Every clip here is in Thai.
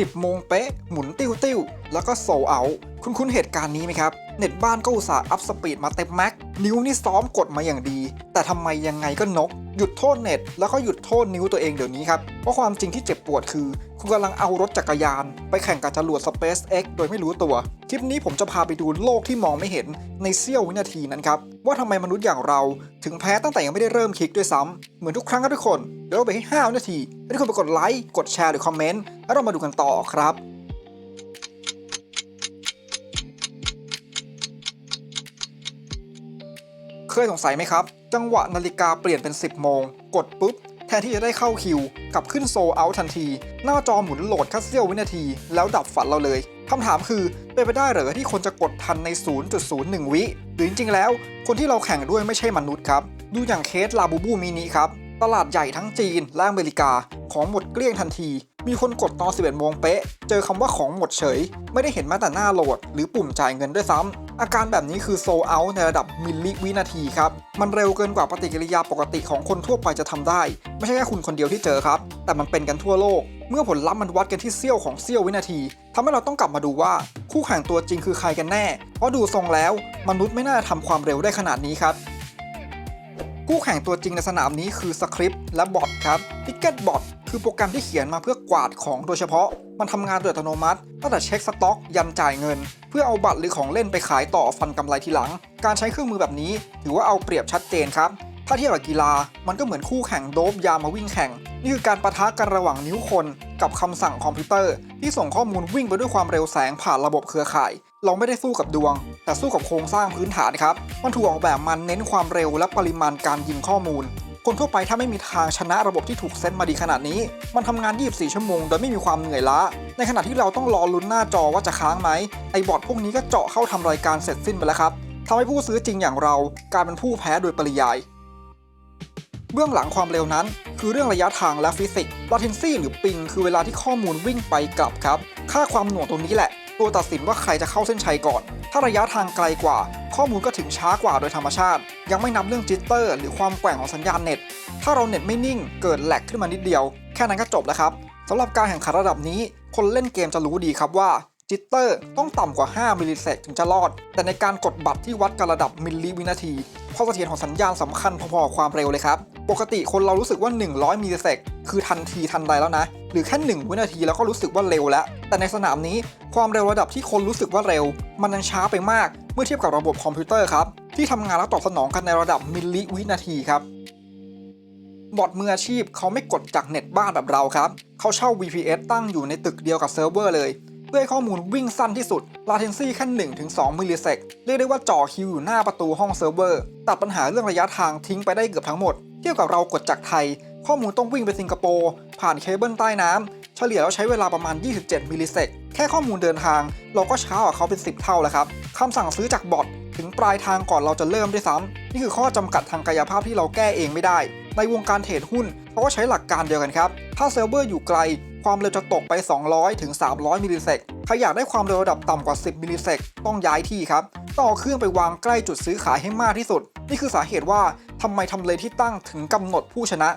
10 โมงเป๊ะ หมุนติ้วติ้วแล้วก็โซเอา คุณคุ้นเหตุการณ์นี้ไหมครับ เน็ตบ้านก็อุตส่าห์อัพสปีดมาเต็มแม็ก นิ้วนี่ซ้อมกดมาอย่างดี แต่ทำไมยังไงก็นก หยุดโทษเน็ต แล้วก็หยุดโทษนิ้วตัวเองเดี๋ยวนี้ครับ เพราะความจริงที่เจ็บปวดคือ คุณกำลังเอารถจักรยาน ไปแข่งกับจรวด SpaceX โดยไม่รู้ตัว คลิปนี้ผมจะพาไปดูโลกที่มองไม่เห็นในเสี้ยววินาทีนั้นครับ ว่าทำไมมนุษย์อย่างเราถึงแพ้ตั้งแต่ยังไม่ได้เริ่มคลิกด้วยซ้ำเหมือนทุกครั้งครับทุกคน เดี๋ยวเราไปให้ 5 วินาทีให้ทุกคนไปกดไลค์กดแชร์หรือคอมเมนต์แล้วเรามาดูกันต่อครับเคยสงสัยไหมครับ จังหวะนาฬิกาเปลี่ยนเป็น 10 โมง กดปุ๊บ ทนที่จะได้เข้าคิวกลับขึ้นโซเอาทันที หน้าจอหมุนโหลดแค่เสี้ยววินาที แล้วดับฝันเราเลยคำถามคือเป็นไปได้เหรอที่คนจะกดทันใน 0.01 วิหรือจริงๆแล้ว คนที่เราแข่งด้วยไม่ใช่มนุษย์ครับ ดูอย่างเคสลาบูบูมินิครับ ตลาดใหญ่ทั้งจีนและอเมริกา ของหมดเกลี้ยงทันที มีคนกดตอน 11โมงเป๊ะ เจอคำว่าของหมดเฉย ไม่ได้เห็นม้แต่หน้าโหลด หรือปุ่มจ่ายเงินด้วยซ้ำ อาการแบบนี้คือโซเอาในระดับมิลลิวินาทีครับ มันเร็วเกินกว่าปฏิกิริยาปกติของคนทั่วไปจะทำได้ ไม่ใช่แค่คุณคนเดียวที่เจอครับ แต่มันเป็นกันทั่วโลก เมื่อผลลัพธ์มันวัดกันที่เสี้ยวของเสี้ยววินาทีทำให้เราต้องกลับมาดูว่าคู่แข่งตัวจริงคือใครกันแน่ เพราะดูทรงแล้ว มนุษย์ไม่น่าทำความเร็วได้ขนาดนี้ครับคู่แข่งตัวจริงในสนามนี้คือสคริปต์และบอทครับ Ticket Bot คือโปรแกรมที่เขียนมาเพื่อกวาดของโดยเฉพาะ มันทำงานโดยอัตโนมัติตั้งแต่เช็คสต็อก ยันจ่ายเงิน เพื่อเอาบัตรหรือของเล่นไปขายต่อฟันกำไรทีหลัง การใช้เครื่องมือแบบนี้ ถือว่าเอาเปรียบชัดเจนครับ ถ้าเทียบกับกีฬา มันก็เหมือนคู่แข่งโดบยามาวิ่งแข่ง นี่คือการประทะกันระหว่างนิ้วคนกับคำสั่งคอมพิวเตอร์ ที่ส่งข้อมูลวิ่งไปด้วยความเร็วแสงผ่านระบบเครือข่าย เราไม่ได้สู้กับดวง แต่สู้กับโครงสร้างพื้นฐานครับ มันถูกออกแบบมันเน้นความเร็วและปริมาณการยิงข้อมูล คนทั่วไปถ้าไม่มีทางชนะระบบที่ถูกเซตมาดีขนาดนี้ มันทำงาน 24 ชั่วโมงโดยไม่มีความเหนื่อยล้า ในขณะที่เราต้องรอลุ้นหน้าจอว่าจะค้างไหม ไอบอทพวกนี้ก็เจาะเข้าทำรายการเสร็จสิ้นไปแล้วครับทำให้ผู้ซื้อจริงอย่างเรากลายเป็นผู้แพ้โดยปริยาย เบื้องหลังความเร็วนั้น คือเรื่องระยะทางและฟิสิกส์ latency หรือปิง คือเวลาที่ข้อมูลวิ่งไปกลับครับ ค่าความหน่วงตรงนี้แหละ ตัวตัดสินว่าใครจะเข้าเส้นชัยก่อน ถ้าระยะทางไกลกว่า ข้อมูลก็ถึงช้ากว่าโดยธรรมชาติ ยังไม่นับเรื่องจิตเตอร์ หรือความแกว่งของสัญญาณเน็ต ถ้าเราเน็ตไม่นิ่งเกิดแหลกขึ้นมานิดเดียว แค่นั้นก็จบแล้วครับสำหรับการแข่งขันระดับนี้ คนเล่นเกมจะรู้ดีครับว่าจิตเตอร์ต้องต่ำกว่า 5 มิลลิเซกถึงจะรอด แต่ในการกดบัตรที่วัดกันระดับมิลลิวินาทีข้อเสถียรของสัญญาณสำคัญพอๆความเร็วเลยครับ ปกติคนเรารู้สึกว่า 100มิลลิเซกคือทันทีทันใดแล้วนะ หรือแค่ 1 วินาทีแล้วก็รู้สึกว่าเร็วแล้ว แต่ในสนามนี้ความเร็วระดับที่คนรู้สึกว่าเร็ว มันยังช้าไปมาก เมื่อเทียบกับระบบคอมพิวเตอร์ครับ ที่ทำงานและตอบสนองกันในระดับมิลลิวินาทีครับบอทมืออาชีพเขาไม่กดจากเน็ตบ้านแบบเราครับ เขาเช่า VPS ตั้งอยู่ในตึกเดียวกับเซิร์ฟเวอร์เลย เพื่อให้ข้อมูลวิ่งสั้นที่สุด latency แค่1-2มิลลิเซกเรียกได้ว่าจ่อคิวอยู่หน้าประตูห้องเซิร์ฟเวอร์ ตัดปัญหาเรื่องระยะทางทิ้งไปได้เกือบทั้งหมด เทียบกับเรากดจากไทย ข้อมูลต้องวิ่งไปสิงคโปร์ผ่านเคเบิลใต้น้ำเฉลี่ยแล้วใช้เวลาประมาณ 27 มิลลิเซกแค่ข้อมูลเดินทาง เราก็ช้ากว่าเขาเป็น 10 เท่าแล้วครับคำสั่งซื้อจากบอทถึงปลายทางก่อนเราจะเริ่มด้วยซ้ำนี่คือข้อจำกัดทางกายภาพที่เราแก้เองไม่ได้ ในวงการเทรดหุ้นเขาก็ใช้หลักการเดียวกันครับ ถ้าเซิร์ฟเวอร์อยู่ไกล ความเร็วจะตกไป 200 ถึง 300 มิลลิเซกใครอยากได้ความเร็วระดับต่ำกว่า 10 มิลลิเซกต้องย้ายที่ครับ ต้องเอาเครื่องไปวางใกล้จุดซื้อขายให้มากที่สุด นี่คือสาเหตุว่าทำไมทำเลที่ตั้งถึงกำหนดผู้ชนะ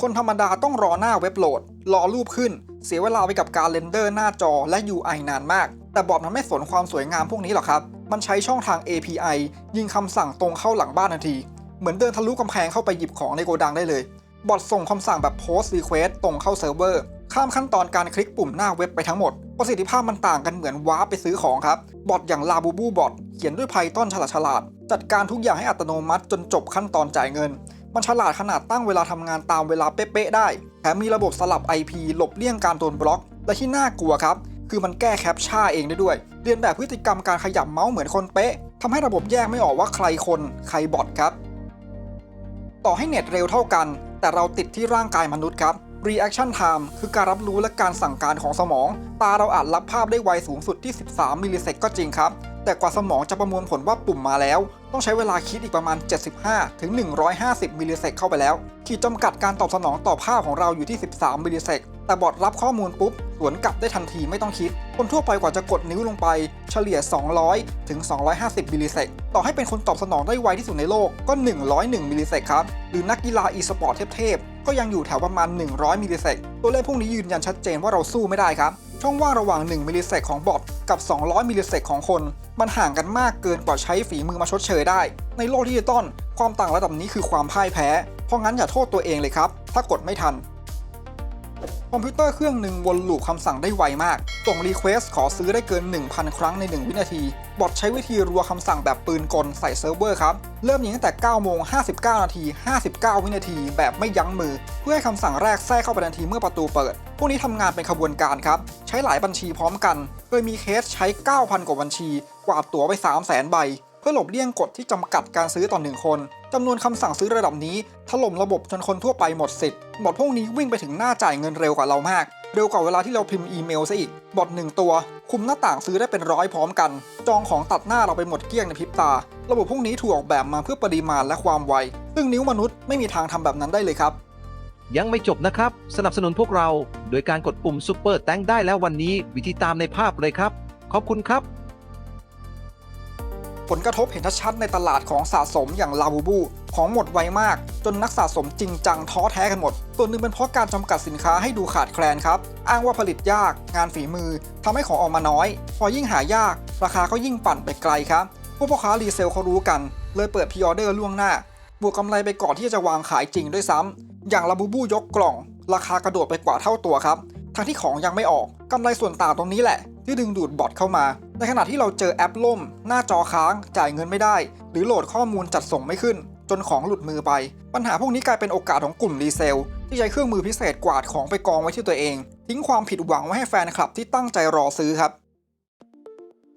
คนธรรมดาต้องรอหน้าเว็บโหลด รอรูปขึ้น เสียเวลาไปกับการเรนเดอร์หน้าจอและ UI นานมาก แต่บอทมันไม่สนความสวยงามพวกนี้หรอกครับ มันใช้ช่องทาง API ยิงคำสั่งตรงเข้าหลังบ้านทันที เหมือนเดินทะลุกำแพงเข้าไปหยิบของในโกดังได้เลย บอทส่งคำสั่งแบบ post request ตรงเข้าเซิร์ฟเวอร์ ข้ามขั้นตอนการคลิกปุ่มหน้าเว็บไปทั้งหมด ประสิทธิภาพมันต่างกันเหมือนว้าไปซื้อของครับ บอทอย่าง Labubu Bot เขียนด้วย Python ฉลาดฉลาด จัดการทุกอย่างให้อัตโนมัติจนจบขั้นตอนจ่ายเงิน มันฉลาดขนาดตั้งเวลาทำงานตามเวลาเป๊ะๆได้ แถมมีระบบสลับ IP หลบเลี่ยงการโดนบล็อก และที่น่ากลัวครับ คือมันแก้แคปชั่นเองได้ด้วย เรียนแบบพฤติกรรมการขยับเมาส์เหมือนคนเป๊ะทำให้ระบบแยกไม่ออกว่าใครคนใครบอทครับ ต่อให้เน็ตเร็วเท่ากัน แต่เราติดที่ร่างกายมนุษย์ครับ reaction time คือการรับรู้และการสั่งการของสมอง ตาเราอาจรับภาพได้ไวสูงสุดที่ 13 มิลลิเซกก็จริงครับ แต่กว่าสมองจะประมวลผลว่าปุ่มมาแล้ว ต้องใช้เวลาคิดอีกประมาณ 75 ถึง 150 มิลลิเซกเข้าไปแล้ว ขีดจำกัดการตอบสนองต่อภาพของเราอยู่ที่ 13 มิลลิเซกแต่บอทรับข้อมูลปุ๊บ สวนกลับได้ทันทีไม่ต้องคิด คนทั่วไปกว่าจะกดนิ้วลงไป เฉลี่ย 200 ถึง 250 มิลลิเซกต่อให้เป็นคนตอบสนองได้ไวที่สุดในโลกก็ 101 มิลลิเซกครับ หรือนักกีฬาอีสปอร์ตเทพๆก็ยังอยู่แถวประมาณ 100 มิลลิเซกตัวเลขพวกนี้ยืนยันชัดเจนว่าเราสู้ไม่ได้ครับ ช่องว่างระหว่าง 1 มิลลิเซกของบอทกับ 200 มิลลิเซกของคน มันห่างกันมากเกินกว่าใช้ฝีมือมาชดเชยได้ ในโลกดิจิตอลความต่างระดับนี้คือความพ่ายแพ้ เพราะงั้นอย่าโทษตัวเองเลยครับ ถ้ากดไม่ทัน คอมพิวเตอร์เครื่องหนึ่งวนลูปคำสั่งได้ไวมาก ส่งรีเควสขอซื้อได้เกิน 1,000 ครั้งใน 1 วินาที บอทใช้วิธีรัวคำสั่งแบบปืนกลใส่เซิร์ฟเวอร์ครับ เริ่มยิงตั้งแต่9โมง59 นาที 59 วินาที แบบไม่ยั้งมือ เพื่อให้คำสั่งแรกแทรกเข้าไปทันทีเมื่อประตูเปิด พวกนี้ทำงานเป็นขบวนการครับ ใช้หลายบัญชีพร้อมกัน โดยมีเคสใช้ 9,000 กว่าบัญชี กวาดตั๋วไป 300,000 ใบ เพื่อหลบเลี่ยงกฎที่จำกัดการซื้อต่อหนึ่งคนจำนวนคำสั่งซื้อระดับนี้ถล่มระบบจนคนทั่วไปหมดสิทธิ์บอทพวกนี้วิ่งไปถึงหน้าจ่ายเงินเร็วกว่าเรามาก เร็วกว่าเวลาที่เราพิมพ์อีเมลซะอีก บอทหนึ่งตัว คุมหน้าต่างซื้อได้เป็นร้อยพร้อมกัน จองของตัดหน้าเราไปหมดเกลี้ยงในพริบตา ระบบพวกนี้ถูกออกแบบมาเพื่อปริมาณและความไว ซึ่งนิ้วมนุษย์ไม่มีทางทำแบบนั้นได้เลยครับยังไม่จบนะครับ สนับสนุนพวกเรา โดยการกดปุ่มซุปเปอร์แตงได้แล้ววันนี้ วิธีตามในภาพเลยครับ ขอบคุณครับ ผลกระทบเห็นชัดในตลาดของสะสมอย่างลาบูบู ของหมดไวมาก จนนักสะสมจริงจังท้อแท้กันหมด ส่วนหนึ่งเป็นเพราะการจำกัดสินค้าให้ดูขาดแคลนครับ อ้างว่าผลิตยาก งานฝีมือทำให้ของออกมาน้อย พอยิ่งหายาก ราคาก็ยิ่งปั่นไปไกลครับพวกพ่อค้ารีเซลเขารู้กัน เลยเปิดพรีออเดอร์ล่วงหน้า บวกกำไรไปก่อนที่จะวางขายจริงด้วยซ้ำอย่างลาบูบูยกกล่อง ราคากระโดดไปกว่าเท่าตัวครับทั้งที่ของยังไม่ออกกำไรส่วนต่างตรงนี้แหละ ที่ดึงดูดบอทเข้ามา ในขณะที่เราเจอแอปล่ม หน้าจอค้างจ่ายเงินไม่ได้ หรือโหลดข้อมูลจัดส่งไม่ขึ้น จนของหลุดมือไป ปัญหาพวกนี้กลายเป็นโอกาสของกลุ่มรีเซลที่ใช้เครื่องมือพิเศษกวาดของไปกองไว้ที่ตัวเอง ทิ้งความผิดหวังไว้ให้แฟนคลับที่ตั้งใจรอซื้อครับ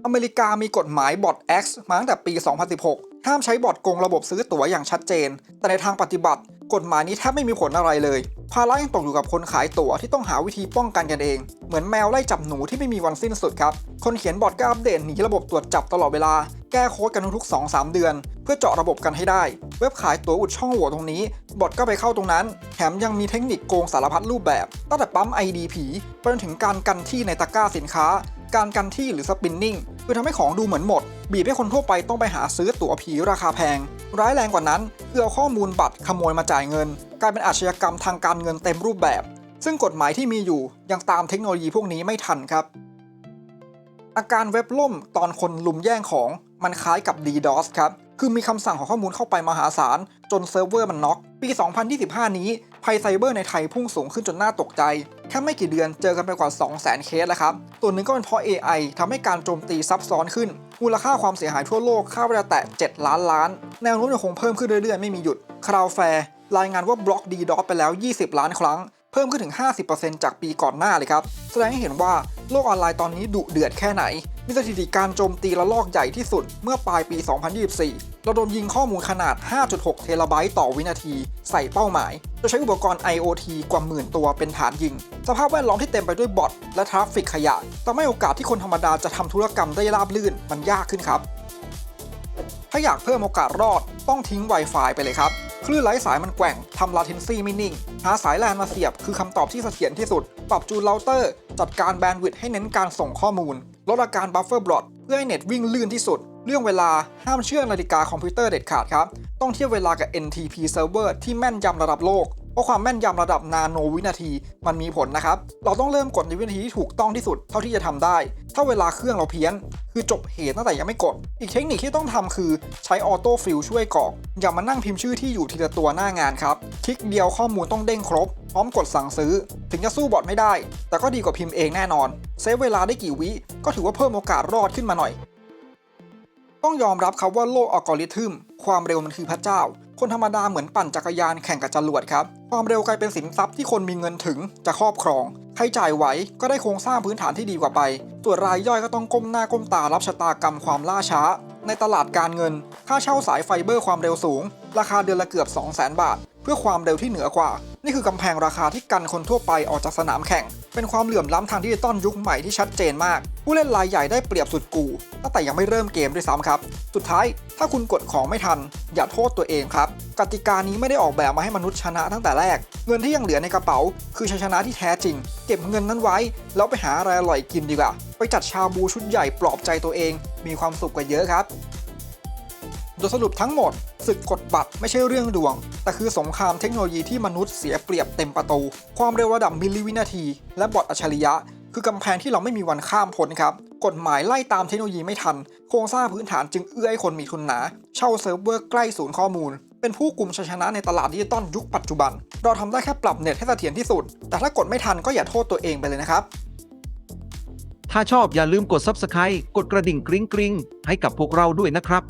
อเมริกามีกฎหมายบอท X มาตั้งแต่ปี 2016 ห้ามใช้บอทโกงระบบซื้อตั๋วอย่างชัดเจน แต่ในทางปฏิบัติ กฎหมายนี้แทบไม่มีผลอะไรเลย ภาระยังตกอยู่กับคนขายตั๋วที่ต้องหาวิธีป้องกันกันเอง เหมือนแมวไล่จับหนูที่ไม่มีวันสิ้นสุดครับ คนเขียนบอทก็อัปเดตหนีระบบตรวจจับตลอดเวลา แก้โค้ดกันทุกๆ 2-3 เดือน เพื่อเจาะระบบกันให้ได้ เว็บขายตั๋วอุดช่องโหว่ตรงนี้ บอทก็ไปเข้าตรงนั้น แถมยังมีเทคนิคโกงสารพัดรูปแบบ ตั้งแต่ปั๊ม ID ผีไปจนถึงการกันที่ในตะกร้าสินค้า การกันที่หรือสปินนิ่งคือทำให้ของดูเหมือนหมด บีบให้คนทั่วไปต้องไปหาซื้อตั๋วผีราคาแพง ร้ายแรงกว่านั้นคือเอาข้อมูลบัตรขโมยมาจ่ายเงิน กลายเป็นอาชญากรรมทางการเงินเต็มรูปแบบ ซึ่งกฎหมายที่มีอยู่ยังตามเทคโนโลยีพวกนี้ไม่ทันครับ อาการเว็บล่มตอนคนลุมแย่งของมันคล้ายกับ DDoS ครับคือมีคำสั่งของข้อมูลเข้าไปมหาศาลจนเซิร์ฟเวอร์มันน็อกปี 2025 นี้ ภัยไซเบอร์ในไทยพุ่งสูงขึ้นจนน่าตกใจ แค่ไม่กี่เดือนเจอกันไปกว่า 200,000 เคสแล้วครับตัวนหนึ่งก็เป็นเพราะ AI ทำให้การโจมตีซับซ้อนขึ้น มูลค่าความเสียหายทั่วโลกคาดว่าจะแตะ 7 ล้านล้าน แนวโน้มยังคงเพิ่มขึ้นเรื่อยๆ ไม่มีหยุด คราวแฟร์รายงานว่าบล็อก DDoS ไปแล้ว 20 ล้านครั้ง เพิ่มขึ้นถึง 50%จากปีก่อนหน้าเลยครับ แสดงให้เห็นว่าโลกออนไลน์ตอนนี้ดุเดือดแค่ไหนมีสถิติการโจมตีระลอกใหญ่ที่สุดเมื่อปลายปี 2024 ราโดนยิงข้อมูลขนาด 5.6 เทราไบต์ต่อวินาที ใส่เป้าหมาย โดยใช้อุปกรณ์ IoT กว่าหมื่นตัวเป็นฐานยิง สภาพแวดล้อมที่เต็มไปด้วยบอทและทราฟฟิกขยะทำให้โอกาสที่คนธรรมดาจะทำธุรกรรมได้ราบลื่นมันยากขึ้นครับ ถ้าอยากเพิ่มโอกาสรอดต้องทิ้ง Wi-Fi ไปเลยครับ คลื่นไร้สายมันแกว่งทำ latency ไม่นิ่ง หาสายแลนมาเสียบคือคำตอบที่เสถียรที่สุด ปรับจูนเราเตอร์ จัดการแบนด์วิดต์ให้เน้นการส่งข้อมูล ลดอาการ buffer bloat เพื่อให้เน็ตวิ่งลื่นที่สุด เรื่องเวลาห้ามเชื่อนาฬิกาคอมพิวเตอร์เด็ดขาดครับ ต้องเทียบเวลากับ NTP server ที่แม่นยำระดับโลก เพราะความแม่นยำระดับนาโนวินาทีมันมีผลนะครับ เราต้องเริ่มกดในวินาทีที่ถูกต้องที่สุดเท่าที่จะทำได้ ถ้าเวลาเครื่องเราเพี้ยน คือจบเหตุตั้งแต่ยังไม่กด อีกเทคนิคที่ต้องทำคือใช้ออโต้ฟิลช่วยกรอก อย่ามานั่งพิมพ์ชื่อที่อยู่ทีละตัวหน้างานครับ คลิกเดียวข้อมูลต้องเด้งครบ พร้อมกดสั่งซื้อ ถึงจะสู้บอทไม่ได้ แต่ก็ดีกว่าพิมพ์เองแน่นอน เซฟเวลาได้กี่วิ ก็ถือว่าเพิ่มโอกาสรอดขึ้นมาหน่อย ต้องยอมรับครับว่าโลกอัลกอริทึมความเร็วมันคือพระเจ้า คนธรรมดาเหมือนปั่นจักรยานแข่งกับจรวดครับ ความเร็วกลายเป็นสินทรัพย์ที่คนมีเงินถึงจะครอบครอง ใครจ่ายไหวก็ได้โครงสร้างพื้นฐานที่ดีกว่าไป ส่วนรายย่อยก็ต้องก้มหน้าก้มตารับชะตากรรมความล่าช้า ในตลาดการเงิน ค่าเช่าสายไฟเบอร์ความเร็วสูง ราคาเดือนละเกือบ 2 0 0 0 0 0 บาท เพื่อความเร็วที่เหนือกว่า นี่คือกำแพงราคาที่กันคนทั่วไปออกจากสนามแข่ง เป็นความเหลื่อมล้ำทางดิจิตอลยุคใหม่ที่ชัดเจนมาก ผู้เล่นรายใหญ่ได้เปรียบสุดกูตั้งแต่ยังไม่เริ่มเกมด้วยซ้ำครับ สุดท้ายถ้าคุณกดของไม่ทัน อย่าโทษตัวเองครับ กติกานี้ไม่ได้ออกแบบมาให้มนุษย์ชนะตั้งแต่แรก เงินที่ยังเหลือในกระเป๋า คือชัยชนะที่แท้จริง เก็บเงินนั้นไว้ แล้วไปหาอะไรอร่อยกินดีกว่าไปจัดชาบูชุดใหญ่ปลอบใจตัวเอง มีความสุขกว่าเยอะครับโดยสรุปทั้งหมด ศึกกดบัตรไม่ใช่เรื่องดวง แต่คือสงครามเทคโนโลยีที่มนุษย์เสียเปรียบเต็มประตู ความเร็วระดับมิลลิวินาที และบอทอัจฉริยะ คือกำแพงที่เราไม่มีวันข้ามพ้นครับ กฎหมายไล่ตามเทคโนโลยีไม่ทัน โครงสร้างพื้นฐานจึงเอื้อให้คนมีทุนหนา เช่าเซิร์ฟเวอร์ใกล้ศูนย์ข้อมูล เป็นผู้กลุ่มชัยชนะในตลาดดิจิตอลยุคปัจจุบัน เราทำได้แค่ปรับเน็ตให้เสถียรที่สุด แต่ถ้ากดไม่ทันก็อย่าโทษตัวเองไปเลยนะครับถ้าชอบอย่าลืมกด Subscribe กดกระดิ่งกริ๊งกริ๊งให้กับพวกเราด้วยนะครับ